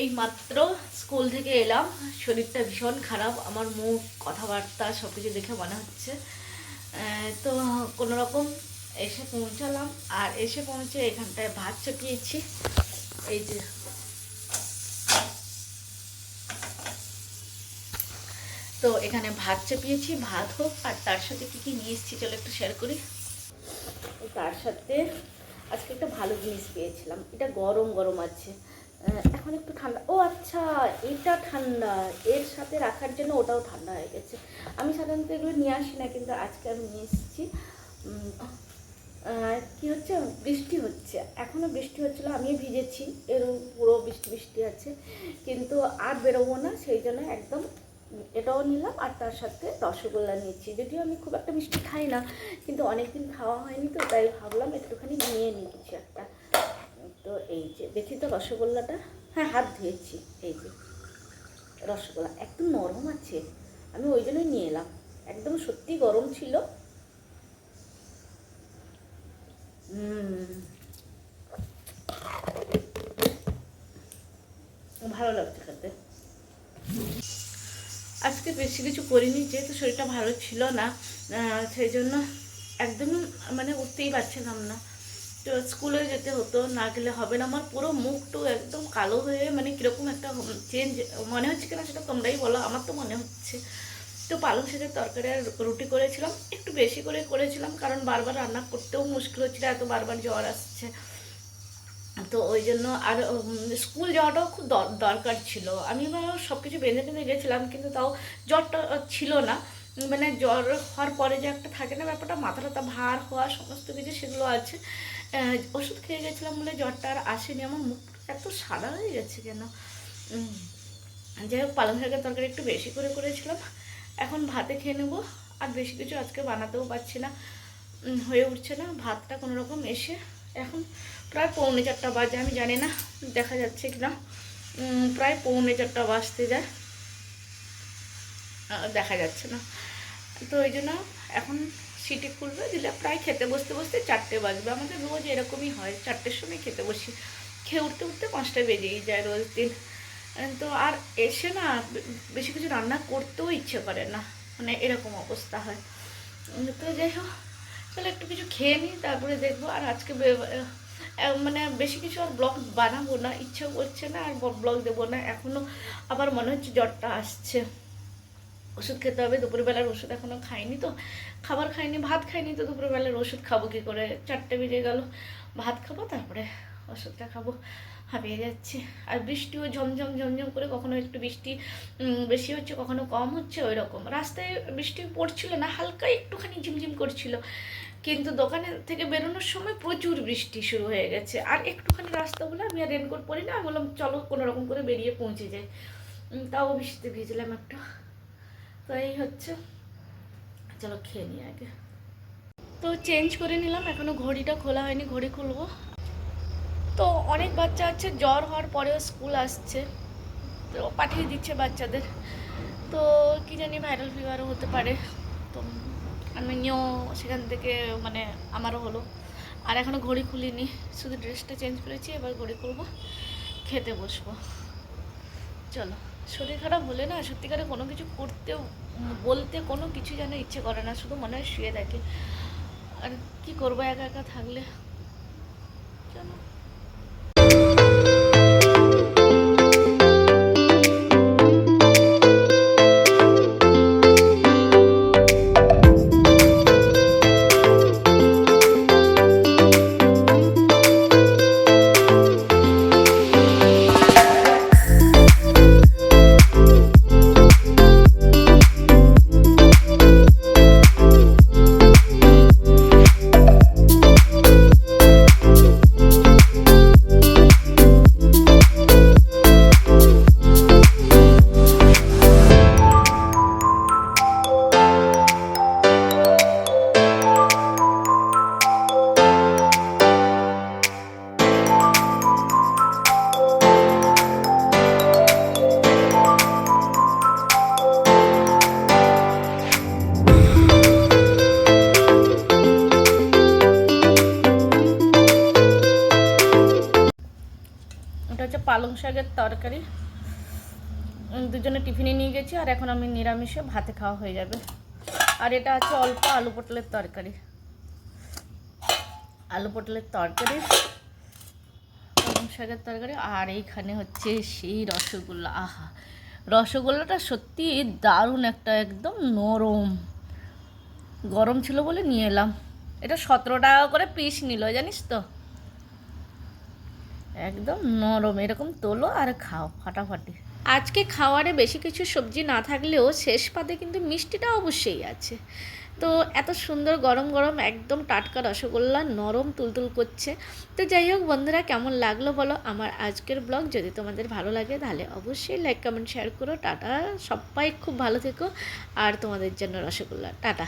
এই মাত্র স্কুল থেকে এলাম। শরীরটা ভীষণ খারাপ, আমার মুখ, কথাবার্তা সব কিছু দেখে মনে হচ্ছে। তো কোনো রকম এসে পৌঁছালাম। আর এসে পৌঁছে এখানটায় ভাত চাপিয়েছি এই যে। তো এখানে ভাত চাপিয়েছি ভাত হোক, আর তার সাথে কী কী নিয়ে এসেছি চলো একটু শেয়ার করি। তার সাথে আজকে একটা ভালো জিনিস পেয়েছিলাম এটা গরম গরম আছে। এখন একটু ঠান্ডা। ও আচ্ছা এটা ঠান্ডা। এর সাথে রাখার জন্য ওটাও ঠান্ডা হয়ে গেছে। আমি সাধারণত এগুলো নিয়ে আসি না, কিন্তু আজকে আমি নিয়ে এসেছি। কি হচ্ছে? বৃষ্টি হচ্ছে। এখনও বৃষ্টি হচ্ছিল আমি ভিজেছি। এর পুরো বৃষ্টি বৃষ্টি আছে। কিন্তু আর বেরোবো না, সেই জন্য একদম এটাও নিলাম, আর তার সাথে রসগোল্লা নিয়েছি। যদিও আমি খুব একটা মিষ্টি খাই না, কিন্তু অনেকদিন খাওয়া হয়নি তো, তাই ভাবলাম একটুখানি নিয়ে নিয়েছি একটা। তো এই যে, দেখি তো রসগোল্লাটা। হ্যাঁ হাত ধুয়েছি, এই যে। রসগোল্লা একদম নরম আছে, আমি ওই জন্যই নিয়ে এলাম। একদম সত্যি গরম ছিল। ভালো লাগছে খেতে। আজকে বেশি কিছু করিনি, যেহেতু শরীরটা ভালো ছিল না সেই জন্য একদমই মানে উঠতেই পারছিলাম না। তো স্কুলে যেতে হতো, না গেলে হবে না। আমার পুরো মুখটু একদম কালো হয়ে মানে কীরকম একটা চেঞ্জ মনে হচ্ছে কিনা সেটা তোমরাই বলো, আমার তো মনে হচ্ছে। তো পালং শাকের তরকারি আর রুটি করেছিলাম, একটু বেশি করে করেছিলাম, কারণ বারবার রান্না করতেও মুশকিল হচ্ছিল এত বারবার জ্বর আসছে। তো ওই জন্য আর স্কুল যাওয়াটাও খুব দর- দরকার ছিল। আমি সব কিছু বেঁধে বেঁধে গেছিলাম, কিন্তু তাও জ্বরটা ছিল না। মানে জ্বর হওয়ার পরে যে একটা থাকে না ব্যাপারটা মাথা টাথা ভার হওয়া সমস্ত কিছু সেগুলো আছে। ওষুধ খেয়ে গেছিলাম বলে জ্বরটা আর আসেনি আমার মুখ এত সাদা হয়ে গেছে কেন? যাই হোক পালং শাকের তরকারি একটু বেশি করে করেছিলাম। এখন ভাতে খেয়ে নেব আর বেশি কিছু আজকে বানাতেও পারছি না। হয়ে উঠছে না ভাতটা কোনো রকম এসে এখন প্রায় পৌনে চারটা বাজে আমি জানি না দেখা যাচ্ছে কিনা। উম, প্রায় পৌনে চারটা বাজতে যায়। দেখা যাচ্ছে না। তো ওই জন্য এখন সিটি খুলবে, দিলে প্রায় খেতে বসতে বসতে চারটে বাজবে। আমাদের রোজ এরকমই হয়, চারটের সময় খেতে বসি। খেয়ে উঠতে উঠতে পাঁচটা বেজেই যায় রোজ দিন। তো আর এসে না বেশি কিছু রান্না করতেও ইচ্ছে করে না। মানে এরকম অবস্থা হয়। তো যাই হোক, তাহলে একটু কিছু খেয়ে নিই, তারপরে দেখব। আর আজকে মানে বেশি কিছু আর ব্লগ বানাবো না, ইচ্ছেও করছে না, আর ব্লগ দেবো না। এখনও আবার মনে হচ্ছে জ্বরটা আসছে। ওষুধ খেতে হবে, দুপুরবেলার ওষুধ এখনও খাইনি তো। খাবার খাইনি, ভাত খাইনি তো দুপুরবেলার ওষুধ খাব কী করে? চারটে বেজে গেল, ভাত খাব, তারপরে ওষুধটা খাব। হাঁপিয়ে যাচ্ছে। আর বৃষ্টিও ঝমঝম ঝমঝম করে কখনো একটু বৃষ্টি বেশি হচ্ছে, কখনো কম হচ্ছে ওই রকম রাস্তায় বৃষ্টি পড়ছিল না, হালকা একটুখানি ঝিমঝিম করছিল। কিন্তু দোকানে থেকে বেরোনোর সময় প্রচুর বৃষ্টি শুরু হয়ে গেছে। আর একটুখানি রাস্তা বলে আমি আর রেনকোট পরি না, আমি বললাম, চলো কোনো রকম করে বেরিয়ে পৌঁছে যাই। তাও বৃষ্টিতে ভিজলাম একটু। তো এই হচ্ছে। চলো খেয়ে নিই আগে। তো চেঞ্জ করে নিলাম, এখনও ঘড়িটা খোলা হয়নি, ঘড়ি খুলবো। তো অনেক বাচ্চা আছে, জ্বর হওয়ার পরেও স্কুল আসছে। তো পাঠিয়ে দিচ্ছে বাচ্চাদের। তো কি জানি ভাইরাল ফিভারও হতে পারে। তো আমিও সেখান থেকে মানে আমারও হলো। আর এখনও ঘড়ি খুলিনি, শুধু ড্রেসটা চেঞ্জ করেছি, এবার ঘড়ি খুলবো, খেতে বসবো। চলো। শরীর খারাপ হলে না সত্যিকারে কোনো কিছু করতে বলতে কোনো কিছু যেন ইচ্ছে করে না, শুধু মনে হয় শুয়ে থাকে। আর কি করব একা একা থাকলে? চলো পালং শাকের তরকারি। দুজনে টিফিনে নিয়ে গেছি, আর এখন আমি নিরামিষে ভাতে খাওয়া হয়ে যাবে। আর এটা আছে অল্প আলু পটলের তরকারি। আলু পটলের তরকারি, পালং শাকের তরকারি, আর এইখানে হচ্ছে সেই রসগোল্লা। আহা, রসগোল্লাটা সত্যি দারুণ একটা একদম নরম। গরম ছিল বলে নিয়ে এলাম। এটা সতেরো টাকা করে পিস নিল, জানিস তো? একদম নরম, এরকম তোলো আর খাও, ফাটাফাটি। আজকে খাওয়ারে বেশি কিছু সবজি না থাকলেও শেষ পাতে কিন্তু মিষ্টিটা অবশ্যই আছে। তো এত সুন্দর গরম গরম একদম টাটকা রসগোল্লা নরম তুলতুল করছে। তো যাই হোক বন্ধুরা, কেমন লাগল বলো আমার আজকের ব্লগ? যদি তোমাদের ভালো লাগে তাহলে অবশ্যই লাইক কমেন্ট শেয়ার করো। টাটা, সবাই খুব ভালো থেকো। আর তোমাদের জন্য রসগোল্লা। টাটা।